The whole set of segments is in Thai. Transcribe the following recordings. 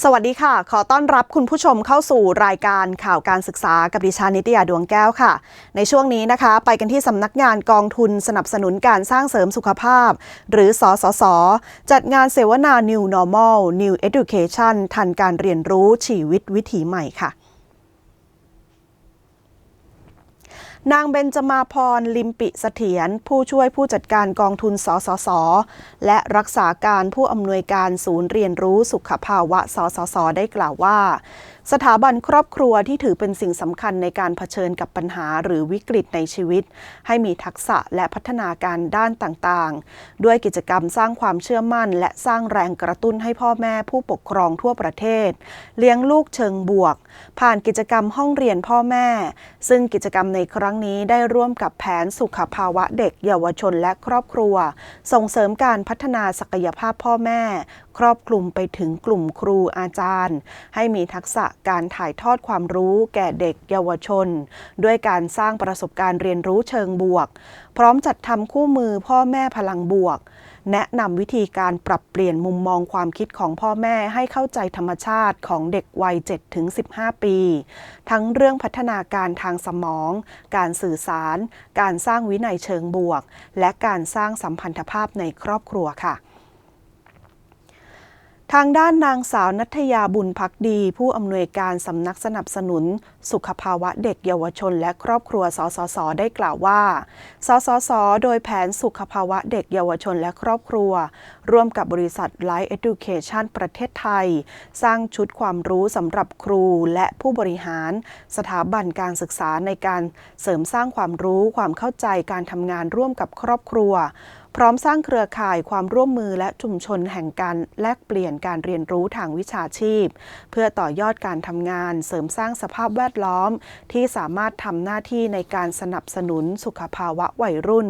สวัสดีค่ะ ขอต้อนรับคุณผู้ชมเข้าสู่รายการข่าวการศึกษากับดิฉันนิตยาดวงแก้วค่ะ ในช่วงนี้นะคะ ไปกันที่สำนักงานกองทุนสนับสนุนการสร้างเสริมสุขภาพ หรือสสสจัดงานเสวนา New Normal New Education ทันการเรียนรู้ชีวิตวิถีใหม่ค่ะ นางเบญจมาพรลิมปิเสถียรผู้ช่วยผู้จัดการกองทุนสสส และรักษาการผู้อำนวยการศูนย์เรียนรู้สุขภาวะสสส ได้กล่าวว่า สถาบันครอบครัวที่ถือเป็นสิ่งสำคัญในการเผชิญกับปัญหาหรือวิกฤตในชีวิต ให้มีทักษะและพัฒนาการด้านต่างๆ ด้วยกิจกรรมสร้างความเชื่อมั่น และสร้างแรงกระตุ้นให้พ่อแม่ผู้ปกครองทั่วประเทศ เลี้ยงลูกเชิงบวก ผ่านกิจกรรมห้องเรียนพ่อแม่ ซึ่งกิจกรรมในครัรั้งนี้ได้ร่วมกับแผนสุขภาวะเด็กเยาวชนและครอบครัว ส่งเสริมการพัฒนาศักยภาพพ่อแม่ ครอบคลุมไปถึงกลุ่มครูอาจารย์ ให้มีทักษะการถ่ายทอดความรู้แก่เด็กเยาวชน ด้วยการสร้างประสบการณ์เรียนรู้เชิงบวก พร้อมจัดทำคู่มือพ่อแม่พลังบวก แนะนำวิธีการปรับเปลี่ยนมุมมองความคิดของพ่อแม่ให้เข้าใจธรรมชาติของเด็กวัย 7-15 ปี ทั้งเรื่องพัฒนาการทางสมอง การสื่อสาร การสร้างวินัยเชิงบวก และการสร้างสัมพันธภาพในครอบครัวค่ะ ทางด้านนางสาวนัทยาบุญพักดี ผู้อำนวยการสำนักสนับสนุน สุขภาวะเด็กเยาวชน และครอบครัวสสส ได้กล่าวว่า สสส โดยแผนสุขภาวะเด็กเยาวชนและครอบครัว ร่วมกับบริษัท Life Education ประเทศไทย สร้างชุดความรู้สำหรับครูและผู้บริหาร สถาบันการศึกษาในการเสริมสร้างความรู้ความเข้าใจการทำงานร่วมกับครอบครัว พร้อมสร้างเครือข่ายความร่วมมือและชุมชนแห่งการแลกเปลี่ยนการเรียนรู้ทางวิชาชีพ เพื่อต่อยอดการทำงาน เสริมสร้างสภาพแวดล้อม ที่สามารถทำหน้าที่ในการสนับสนุนสุขภาวะวัยรุ่น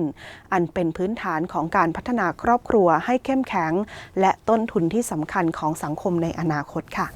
อันเป็นพื้นฐานของการพัฒนาครอบครัวให้เข้มแข็ง และต้นทุนที่สำคัญของสังคมในอนาคตค่ะ